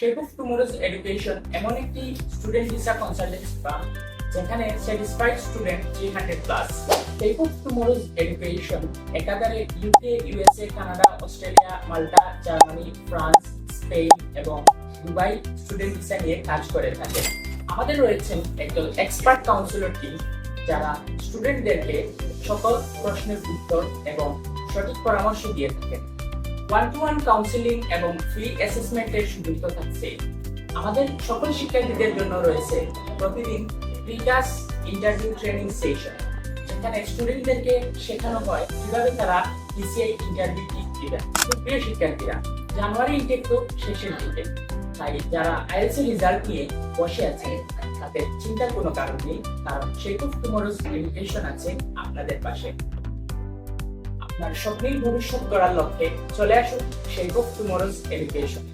Shape tomorrow's education এমন একটি student visa consultancy firm যেখানে satisfied student three hundred plus shape of tomorrow's education একাধারে UK USA Canada Australia Malta Germany France Spain এবং Dubai student visa নিয়ে কাজ করে থাকে। আমাদের রয়েছেন একদল এক্সপার্ট কাউন্সিলর টিম যারা স্টুডেন্টদেরকে সকল প্রশ্নের উত্তর এবং সঠিক পরামর্শ দিয়ে থাকেন। ওয়ান টু ওয়ান কাউন্সিলিং এবং ফ্রি অ্যাসেসমেন্টের সুবিধা থাকছে। আমাদের সকল শিক্ষার্থীদের জন্য রয়েছে প্রতিদিন প্রিটাস ইন্টারভিউ ট্রেনিং সেশন যেখানে স্টুডেন্টদেরকে শেখানো হয় কীভাবে তারা পিসিআই ইন্টারভিউ দিবেন। তো প্রিয় শিক্ষার্থীরা, জানুয়ারি ইনটেক তো শেষের দিকে। তাই যারা আইএলস রেজাল্ট নিয়ে বসে আছে তাদের চিন্তার কোনো কারণ নেই, কারণ শেপ অফ টুমোরোজ এডুকেশন আছে আপনাদের পাশে। আপনার স্বপ্নের ভবিষ্যৎ গড়ার লক্ষ্যে চলে আসুন সেই অফ টুমোরোজ এডুকেশন